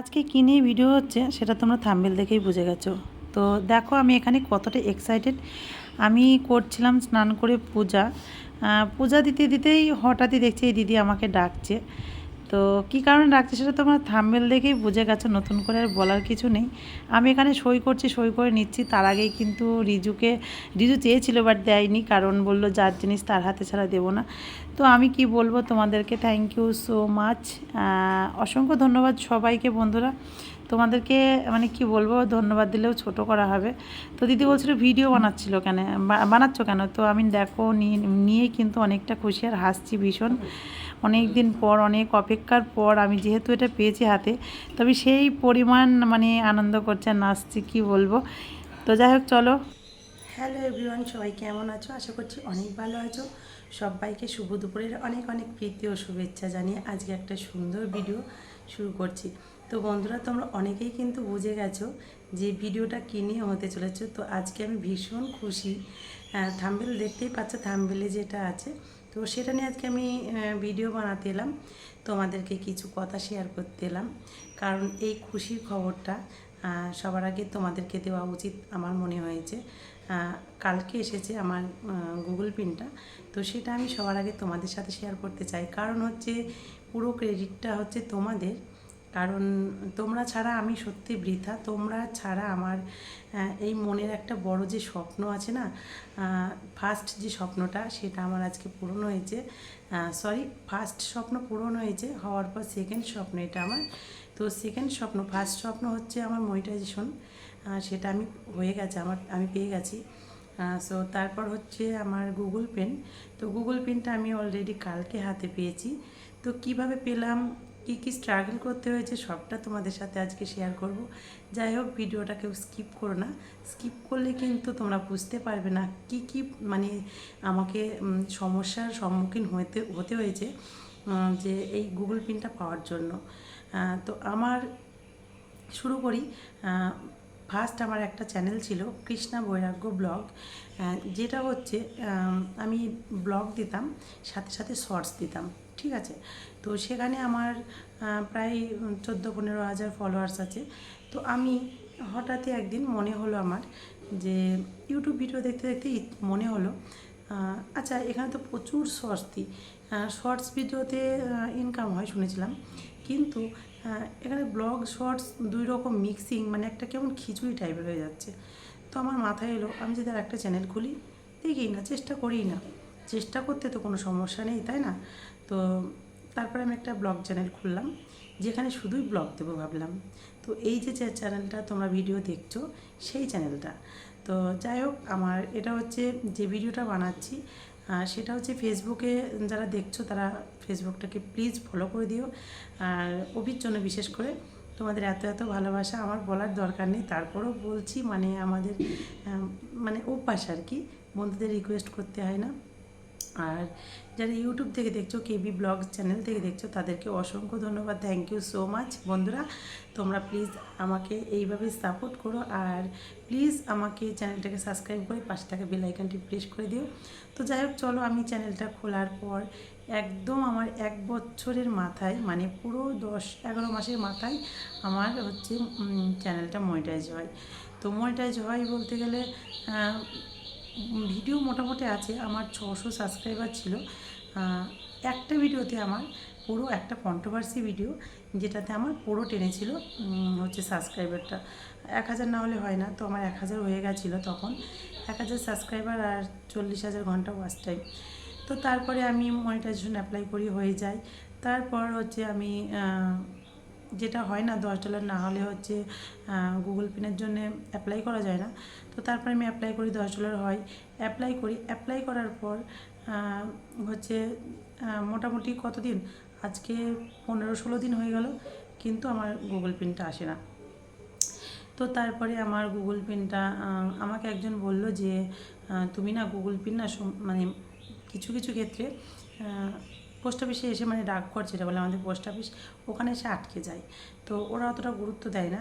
আজকে কী নিয়ে ভিডিও হচ্ছে সেটা তোমরা থাম্বেল দেখেই বুঝে গেছো। তো দেখো আমি এখানে কতটা এক্সাইটেড আমি করছিলাম স্নান করে পূজা। পূজা দিতে দিতেই হঠাৎই দেখছি এই দিদি আমাকে ডাকছে। তো কী কারণে রাখছি সেটা তোমরা থাম্বেল দেখেই বুঝে গেছো, নতুন করে আর বলার কিছু নেই। আমি এখানে সই করছি, সই করে নিচ্ছি। তার আগেই কিন্তু রিজুকে, রিজু চেয়েছিল বাট দেয়নি, কারণ বলল, যার জিনিস তার হাতে ছাড়া দেবো না। তো আমি কি বলব তোমাদেরকে? থ্যাংক ইউ সো মাচ অসংখ্য ধন্যবাদ সবাইকে বন্ধুরা। তোমাদেরকে মানে কি বলব, ধন্যবাদ দিলেও ছোট করা হবে। তো দিদি বলছিল, ভিডিও বানাচ্ছিল কেন? বানাচ্ছ কেন? তো আমি দেখো নিয়ে নিয়েই কিন্তু অনেকটা খুশি আর হাসছি ভীষণ। অনেক দিন পর, অনেক অপেক্ষার পর আমি যেহেতু এটা পেয়েছি হাতে, তবে সেই পরিমাণ মানে আনন্দ করছে, নাচছি কী বলব? তো যাই হোক, চলো। হ্যালো এভরিওয়ান সবাই কেমন আছো? আশা করছি অনেক ভালো আছো। সবাইকে শুভ দুপুরের অনেক অনেক প্রীতি ও শুভেচ্ছা জানিয়ে আজকে একটা সুন্দর ভিডিও শুরু করছি। তো বন্ধুরা, তোমরা অনেকেই কিন্তু বুঝে গেছো যে ভিডিওটা কী নিয়ে হতে চলেছে। তো আজকে আমি ভীষণ খুশি থাম্বেল দেখতেই পাচ্ছ থাম্বেলে যেটা আছে। তো সেটা নিয়ে আজকে আমি ভিডিও বানাতে এলাম। তোমাদেরকে কিছু কথা শেয়ার করতে এলাম। কারণ এই খুশির খবরটা সবার আগে তোমাদেরকে দেওয়া উচিত আমার মনে হয়েছে। কালকে এসেছে আমার গুগল পিনটা তো সেটা আমি সবার আগে তোমাদের সাথে শেয়ার করতে চাই। কারণ হচ্ছে পুরো ক্রেডিটটা হচ্ছে তোমাদের। কারণ তোমরা ছাড়া আমি সত্যি বৃথা, তোমরা ছাড়া আমার এই মনের একটা বড় যে স্বপ্ন আছে না ফার্স্ট যে স্বপ্নটা সেটা আমার আজকে পূরণ হয়েছে। সরি ফার্স্ট স্বপ্ন পূরণ হয়েছে, হওয়ার পর সেকেন্ড স্বপ্ন এটা আমার। তো সেকেন্ড স্বপ্ন ফার্স্ট স্বপ্ন হচ্ছে আমার মনিটাইজেশন সেটা আমি হয়ে গেছে, আমার, আমি পেয়ে গেছি। সো তারপর হচ্ছে আমার গুগল পেন তো গুগল পেনটা আমি অলরেডি কালকে হাতে পেয়েছি। তো কীভাবে পেলাম? কী কী স্ট্রাগল করতে হয়েছে সবটা তোমাদের সাথে আজকে শেয়ার করব। যাই হোক, ভিডিওটা কেউ স্কিপ করো না। স্কিপ করলে কিন্তু তোমরা বুঝতে পারবে না কি কি মানে আমাকে সমস্যার সম্মুখীন হতে হতে হয়েছে যে এই গুগল পিনটা পাওয়ার জন্য। তো আমার শুরু করি। ফার্স্ট আমার একটা চ্যানেল ছিল, কৃষ্ণা বৈরাগ্য ব্লগ যেটা হচ্ছে আমি ব্লগ দিতাম, সাথে সাথে শর্টস দিতাম। ঠিক আছে? তো সেখানে আমার প্রায় চোদ্দ পনেরো হাজার ফলোয়ার্স আছে। তো আমি হঠাৎই একদিন মনে হলো আমার যে ইউটিউব ভিডিও দেখতে দেখতে মনে হলো আচ্ছা এখানে তো প্রচুর শর্টস দিই শর্টস ভিডিওতে ইনকাম হয় শুনেছিলাম। কিন্তু এখানে ব্লগ শর্টস দুই রকম মিক্সিং মানে একটা কেমন খিচুড়ি টাইপের হয়ে যাচ্ছে। তো আমার মাথায় এলো, আমি যদি আর একটা চ্যানেল খুলি, দেখি না, চেষ্টা করি না। চেষ্টা করতে তো কোনো সমস্যা নেই, তাই না? তো তারপরে আমি একটা ব্লগ চ্যানেল খুললাম, যেখানে শুধুই ব্লগ দেবো ভাবলাম। তো এই যে চ্যানেলটা তোমরা ভিডিও দেখছ, সেই চ্যানেলটা। তো যাই হোক, আমার এটা হচ্ছে যে ভিডিওটা বানাচ্ছি সেটা হচ্ছে ফেসবুকে যারা দেখছ, তারা ফেসবুকটাকে প্লিজ ফলো করে দিও। আর অভির জন্য বিশেষ করে, তোমাদের এত এত ভালোবাসা, আমার বলার দরকার নেই। তারপরেও বলছি মানে আমাদের মানে অভ্যাস আর কি, বন্ধুদের রিকোয়েস্ট করতে হয় না। আর যারা ইউটিউব থেকে দেখছ কেবি ব্লগ চ্যানেল থেকে দেখছ, তাদেরকে অসংখ্য ধন্যবাদ। থ্যাংক ইউ সো মাচ বন্ধুরা, তোমরা প্লিজ আমাকে এইভাবে সাপোর্ট করো আর প্লিজ আমাকে চ্যানেলটাকে সাবস্ক্রাইব করে পাশে থাকা বেল আইকনটি প্রেস করে দিও। তো যাই হোক, চলো আমি চ্যানেলটা খোলার পর একদম আমার এক বছরের মাথায় মানে পুরো দশ এগারো মাসের মাথায় আমার হচ্ছে চ্যানেলটা মনিটাইজ হয়। তো মনিটাইজ হয় বলতে গেলে ভিডিও মোটামুটি আছে, আমার ছশো সাবস্ক্রাইবার ছিল। একটা ভিডিওতে আমার পুরো একটা কন্ট্রোভার্সি ভিডিও যেটাতে আমার পুরো টেনেছিল হচ্ছে সাবস্ক্রাইবারটা এক হাজার না হলে হয় না, তো আমার এক হাজার হয়ে গেছিল তখন। এক হাজার সাবস্ক্রাইবার আর চল্লিশ হাজার ঘণ্টা ওয়াচ টাইম তো তারপরে আমি মনিটাইজেশন অ্যাপ্লাই করি, হয়ে যায়। তারপর হচ্ছে আমি যেটা হয় না দশ ডলার না হলে হচ্ছে গুগল পেনের জন্য অ্যাপ্লাই করা যায় না। তো তারপরে আমি অ্যাপ্লাই করি, দশ ডলার হয়। অ্যাপ্লাই করি অ্যাপ্লাই করার পর হচ্ছে মোটামুটি কতদিন? আজকে পনেরো ষোলো দিন হয়ে গেল, কিন্তু আমার গুগল পিনটা আসে না। তো তারপরে আমার গুগল পিনটা আমাকে একজন বলল যে তুমি না গুগল পিন না মানে কিছু কিছু ক্ষেত্রে পোস্ট অফিসে এসে মানে ডাকঘর যেটা বলে আমাদের পোস্ট অফিস, ওখানে এসে আটকে যায়। তো ওরা অতটা গুরুত্ব দেয় না।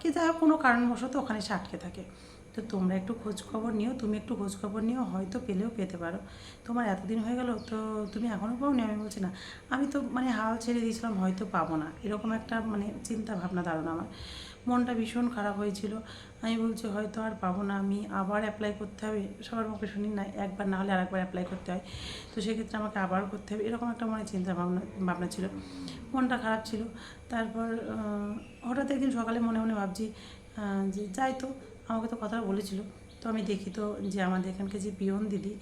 কি যাই হোক কোনো কারণবশত ওখানে এসে আটকে থাকে। তো তোমরা একটু খোঁজ খবর নিও, তুমি একটু খোঁজ খবর নিও, হয়তো পেলেও পেতে পারো। তোমার এতদিন হয়ে গেল, তো তুমি এখনও পাওনি? আমি বলছি না। আমি তো মানে হাল ছেড়ে দিয়েছিলাম, হয়তো পাবো না। এরকম একটা মানে চিন্তা ভাবনা ধারণা আমার। মনটা ভীষণ খারাপ হয়েছিল। আমি বলছি, হয়তো আর পাবো না। আমি আবার অ্যাপ্লাই করতে হবে। সবার মুখে শুনি না, একবার না হলে আরেকবার অ্যাপ্লাই করতে হয়। তো সেক্ষেত্রে আমাকে আবার করতে হবে। এরকম একটা মনে চিন্তা ভাবনা ভাবনা ছিল। মনটা খারাপ ছিল। তারপর হঠাৎ একদিন সকালে মনে মনে ভাবছি যে যাই তো আমাকে তো কথা বলেছিল। তো আমি দেখি তো যে আমাদের এখানকার যে পিয়ন দিদি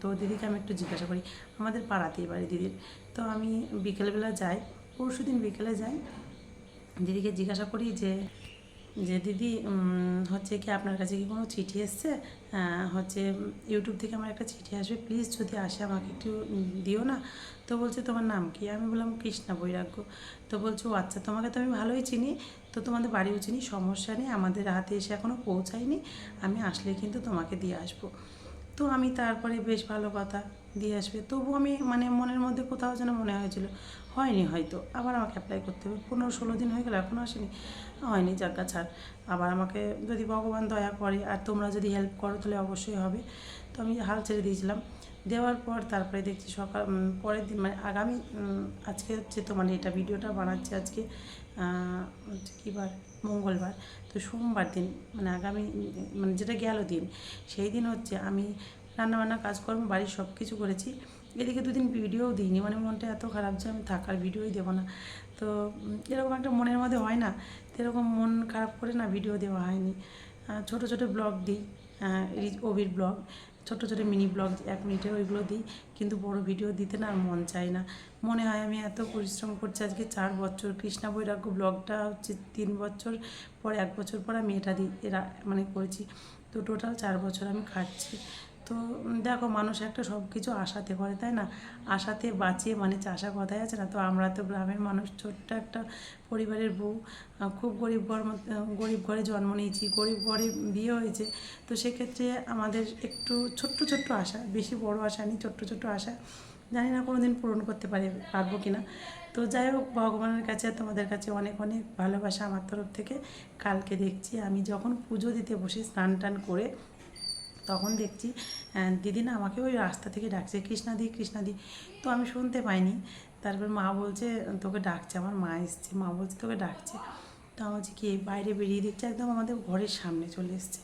তো দিদিকে আমি একটু জিজ্ঞাসা করি, আমাদের পাড়াতেই বাড়ি দিদির। তো আমি বিকেলবেলা যাই, পরশু দিন বিকেলে যাই, দিদিকে জিজ্ঞাসা করি যে যে দিদি হচ্ছে কি আপনার কাছে কি কোনো চিঠি এসছে? হচ্ছে ইউটিউব থেকে আমার একটা চিঠি আসবে, প্লিজ যদি আসে আমাকে একটু দিও না। তো বলছে, তোমার নাম কি? আমি বললাম, কৃষ্ণা বৈরাগ্য। তো বলছে আচ্ছা তোমাকে তো আমি ভালোই চিনি। তো তোমাদের বাড়িও চিনি সমস্যা নেই, আমাদের হাতে এসে এখনও পৌঁছায়নি, আমি আসলে কিন্তু তোমাকে দিয়ে আসব। তো আমি তারপরে বেশ ভালো কথা দিয়ে আসবে, তবু আমি মানে মনের মধ্যে কোথাও যেন মনে হয়েছিল, হয়নি হয়তো, আবার আমাকে অ্যাপ্লাই করতে হবে, পনেরো ষোলো দিন হয়ে গেল এখনও আসেনি, হয়নি, জায়গা ছাড়, আবার আমাকে যদি ভগবান দয়া করে, আর তোমরা যদি হেল্প করো তাহলে অবশ্যই হবে। তো আমি হাল ছেড়ে দিয়েছিলাম, দেওয়ার পর তারপরে দেখছি সকাল পরের দিন মানে আগামী আজকে হচ্ছে তো মানে এটা ভিডিওটা বানাচ্ছি আজকে কী বার? মঙ্গলবার। তো সোমবার দিন মানে আগামী মানে যেটা গেল দিন, সেই দিন হচ্ছে আমি রান্নাবান্না, কাজকর্ম, বাড়ির সব কিছু করেছি। এদিকে দুদিন ভিডিওও দিইনি মানে মনটা এত খারাপ যে আমি থাকার ভিডিওই দেবো না। তো এরকম একটা মনের মধ্যে হয় না তো এরকম মন খারাপ করে না ভিডিও দেওয়া হয়নি। ছোট ছোট ব্লগ দিই অবির ব্লগ। ছোট ছোট মিনি ব্লগ এক মিনিটে ওইগুলো দিই, কিন্তু বড় ভিডিও দিতে না আর মন চায় না। মনে হয় আমি এত পরিশ্রম করছি আজকে চার বছর, কৃষ্ণা বৈরাগ্য ব্লগটা হচ্ছে তিন বছর পর, এক বছর পর আমি এটা দিই এরা মানে করেছি। তো টোটাল চার বছর আমি খাচ্ছি তো দেখো মানুষ একটা সব কিছু আশাতে করে, তাই না? আশাতে বাঁচিয়ে মানে চাষা কথাই আছে না? তো আমরা তো গ্রামের মানুষ, ছোট্ট একটা পরিবারের বউ খুব গরিব ঘর গরিব ঘরে জন্ম নিয়েছি, গরিব ঘরে বিয়ে হয়েছে। তো সেক্ষেত্রে আমাদের একটু ছোট্ট ছোট্ট আশা, বেশি বড় আশা নেই, ছোট্ট ছোট্ট আশা। জানি না কোনো দিন পূরণ করতে পারি, পারব কি না তো যাই হোক, ভগবানের কাছে তোমাদের কাছে অনেক অনেক ভালোবাসা আমার তরফ থেকে। কালকে দেখছি আমি যখন পুজো দিতে বসি স্নান টান করে তখন দেখছি আহ, দিদি না আমাকে ওই রাস্তা থেকে ডাকছে কৃষ্ণাদি কৃষ্ণাদি তো আমি শুনতে পাইনি। তারপর মা বলছে তোকে ডাকছে আমার মা এসছে। মা বলছে তোকে ডাকছে? তো আমার হচ্ছে কি? বাইরে বেরিয়ে দিচ্ছে একদম আমাদের ঘরের সামনে চলে এসছে।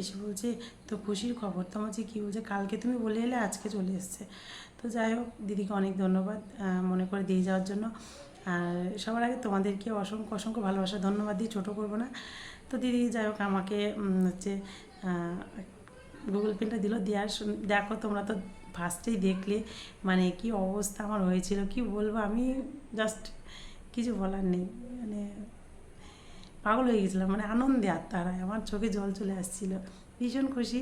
এসে বলছে তো খুশির খবর? তো আমার কী? বলছে কালকে তুমি বলে এলে আজকে চলে এসছে। তো যাই হোক দিদিকে অনেক ধন্যবাদ মনে করে দিয়ে যাওয়ার জন্য। আর সবার আগে তোমাদেরকে অসংখ্য অসংখ্য ভালোবাসা ধন্যবাদ দিয়ে ছোটো করব না। তো দিদি যাই হোক আমাকে হচ্ছে গুগল পেনটা দিল, দেওয়ার দেখো তোমরা তো ফার্স্টেই দেখলে মানে কি অবস্থা আমার হয়েছিল, কি বলব আমি জাস্ট কিছু বলার নেই মানে পাগল হয়ে গেছিলাম মানে আনন্দে আর আত্মারায়, আমার চোখে জল চলে আসছিল, ভীষণ খুশি।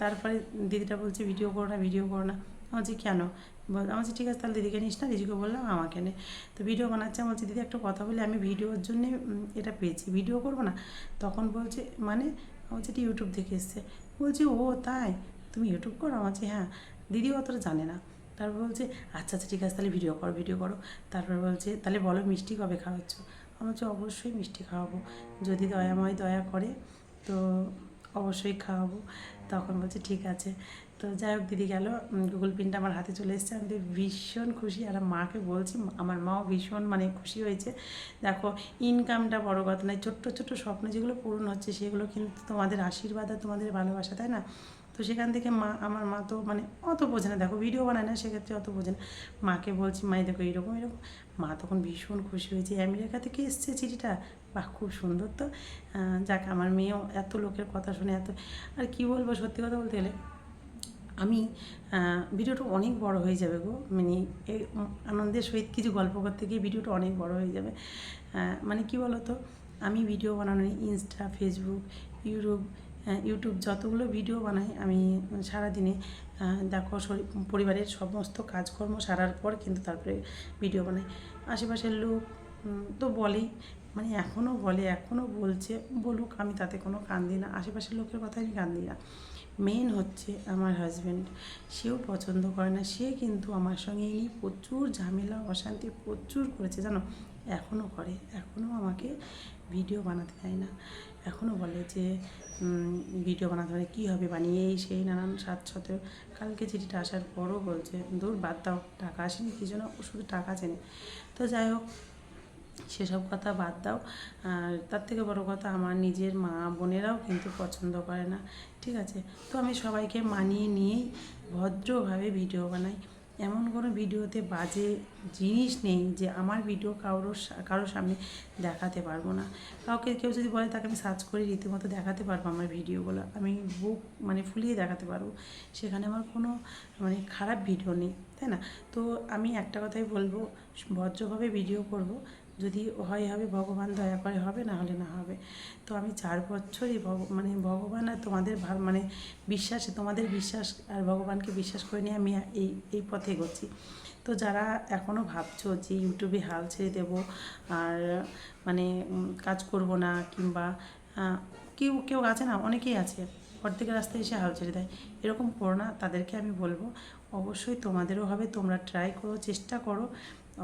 তারপরে দিদিটা বলছে, ভিডিও করো না, ভিডিও করো না। আমি বলছি, কেন? আমি বলছি, ঠিক আছে, তাহলে দিদিকে নিস না, দিদিকে বললাম আমাকে নে। তো ভিডিও বানাচ্ছে, আমি দিদি একটা কথা বলি, আমি ভিডিওর জন্যে এটা পেয়েছি, ভিডিও করব না? তখন বলছে মানে? আমি বলছি, এটা ইউটিউব থেকে এসছে। বলছি, ও, তাই? তুমি ইউটিউব করো আমার হ্যাঁ। দিদি অতটা জানে না। তারপর বলছে আচ্ছা আচ্ছা ঠিক আছে, তাহলে ভিডিও করো ভিডিও করো। তারপর বলছে, তাহলে বলো মিষ্টি কবে খাওয়াচ্ছ? আমার হচ্ছে অবশ্যই মিষ্টি খাওয়াবো। যদি দয়াময় দয়া করে, তো অবশ্যই খাওয়াবো। তখন বলছে, ঠিক আছে। তো যাই হোক, দিদি গেল। গুগল পিনটা আমার হাতে চলে এসেছে। আমি ভীষণ খুশি। আর মাকে বলছি আমার মাও ভীষণ মানে খুশি হয়েছে। দেখো ইনকামটা বড় কথা নয়, ছোট্ট ছোট্ট স্বপ্ন যেগুলো পূরণ হচ্ছে, সেগুলো কিন্তু তোমাদের আশীর্বাদ আর তোমাদের ভালোবাসা, তাই না? তো সেখান থেকে মা, আমার মা তো মানে অত বোঝে না। দেখো ভিডিও বানায় না, সেক্ষেত্রে অত বোঝে না। মাকে বলছি মাই দেখো এরকম এরকম মা তখন ভীষণ খুশি হয়েছে। আমেরিকা থেকে এসছে চিঠিটা? বাহ, খুব সুন্দর তো। যাক, আমার মেয়েও এত লোকের কথা শুনে এত আর কি বলব সত্যি কথা বলতে গেলে? আমি ভিডিওটা অনেক বড় হয়ে যাবে গো। মানে আনন্দের সহিত কিছু গল্প করতে গিয়ে ভিডিওটা অনেক বড় হয়ে যাবে। মানে কি বলো তো আমি ভিডিও বানানো ইনস্টা ফেসবুক ইউটিউব ইউটিউব যতগুলো ভিডিও বানাই, আমি সারাদিনে দেখো পরিবারের সমস্ত কাজকর্ম সারার পর কিন্তু তারপরে ভিডিও বানাই। আশেপাশের লোক তো বলেই মানে এখনও বলে এখনও বলছে, বলুক, আমি তাতে কোনো কান দিই না। আশেপাশের লোকের কথা আমি কান দিই না। মেন হচ্ছে আমার হাজব্যান্ড সেও পছন্দ করে না। সে কিন্তু আমার সঙ্গে এই প্রচুর ঝামেলা, অশান্তি প্রচুর করেছে, জানো? এখনও করে। এখনও আমাকে ভিডিও বানাতে দেয় না। এখনও বলে যে ভিডিও বানাতে পারে, কী হবে বানিয়ে? এই সেই নানান সাত কালকে চিঠিটা আসার পরও বলছে, দূর, বাদ দাও। টাকা আসেনি, কী জন্য? শুধু টাকা চেনে। তো যাই হোক সেসব কথা বাদ দাও। আর তার থেকে বড় কথা আমার নিজের মা বোনেরাও কিন্তু পছন্দ করে না, ঠিক আছে? তো আমি সবাইকে মানিয়ে নিয়েই ভদ্রভাবে ভিডিও বানাই। এমন কোনো ভিডিওতে বাজে জিনিস নেই যে আমার ভিডিও কারোর কারোর সামনে দেখাতে পারব না। কাউকে কেউ যদি বলে তাকে আমি সার্চ করে, রীতিমতো দেখাতে পারব আমার ভিডিওগুলো। আমি বুক মানে ফুলিয়ে দেখাতে পারব। সেখানে আমার কোনো মানে খারাপ ভিডিও নেই, তাই না? তো আমি একটা কথাই বলব, ভদ্রভাবে ভিডিও করব। যদি হয় হবে, ভগবান দয়া করে হবে, না হলে না হবে। তো আমি চার বছরই ভগ মানে ভগবান আর তোমাদের মানে বিশ্বাসে, তোমাদের বিশ্বাস আর ভগবানকে বিশ্বাস করে নিয়ে আমি এই এই পথে এগোচ্ছি। তো যারা এখনও ভাবছ যে ইউটিউবে হাল ছেড়ে দেবো আর মানে কাজ করব না কিংবা কেউ কেউ আছে না? অনেকেই আছে। অর্ধেকের রাস্তায় এসে হাল ছেড়ে দেয়। এরকম করো না, তাদেরকে আমি বলব, অবশ্যই তোমাদেরও হবে, তোমরা ট্রাই করো, চেষ্টা করো।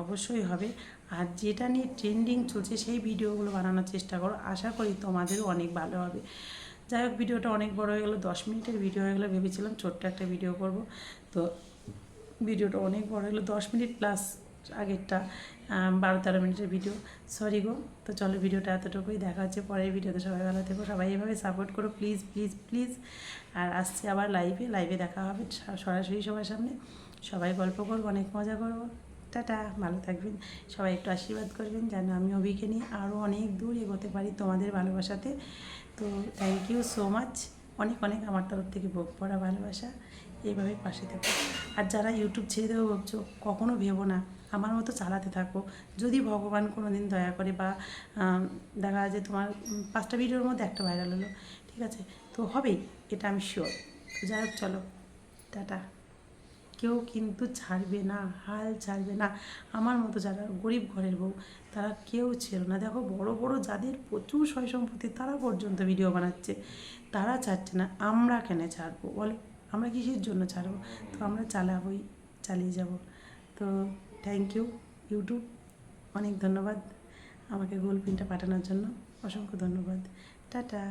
অবশ্যই হবে। আর যেটা নিয়ে ট্রেন্ডিং চলছে সেই ভিডিওগুলো বানানোর চেষ্টা করো। আশা করি তোমাদেরও অনেক ভালো হবে। যাই হোক, ভিডিওটা অনেক বড় হয়ে গেলো, দশ মিনিটের ভিডিও হয়ে গেলো, ভেবেছিলাম ছোট্ট একটা ভিডিও করব। তো ভিডিওটা অনেক বড় হলো দশ মিনিট প্লাস আগেরটা বারো তেরো মিনিটের ভিডিও। সরি গো, তো চলো ভিডিওটা এতটুকুই। দেখা হচ্ছে পরের ভিডিওতে। সবাই ভালো থেকো, সবাই এভাবে সাপোর্ট করো। প্লিজ প্লিজ প্লিজ আর আসছে আবার লাইভে লাইভে দেখা হবে সরাসরি সবার সামনে। সবাই গল্প করব, অনেক মজা করব। টাটা, ভালো থাকবেন। সবাই একটু আশীর্বাদ করবেন যেন আমি অভিকে নিয়ে আরও অনেক দূর এগোতে পারি তোমাদের ভালোবাসাতে। তো থ্যাংক ইউ সো মাচ অনেক অনেক আমার তরফ থেকে ভোগ পড়া ভালোবাসা। এইভাবে পাশে থাকো। আর যারা ইউটিউব ছেড়ে দেবো ভাবছ, কখনো ভেবো না। আমার মতো চালাতে থাকো। যদি ভগবান কোনো দিন দয়া করে বা দেখা যায় তোমার পাঁচটা ভিডিওর মধ্যে একটা ভাইরাল হলো, ঠিক আছে? তো হবেই, এটা আমি শিওর যাই হোক, চলো। টাটা। কেউ কিন্তু ছাড়বে না, হাল ছাড়বে না। আমার মতো যারা গরিব ঘরের বউ, তারা কেউ ছিল না। দেখো, বড় বড় যাদের প্রচুর সয় সম্পত্তি, তারা পর্যন্ত ভিডিও বানাচ্ছে। তারা ছাড়ছে না, আমরা কেন ছাড়বো বলো? আমরা কিসের জন্য ছাড়বো? তো আমরা চালাবই, চালিয়ে যাব। তো থ্যাংক ইউ ইউটিউব অনেক ধন্যবাদ আমাকে গোল পিনটা পাঠানোর জন্য। অসংখ্য ধন্যবাদ। টাটা।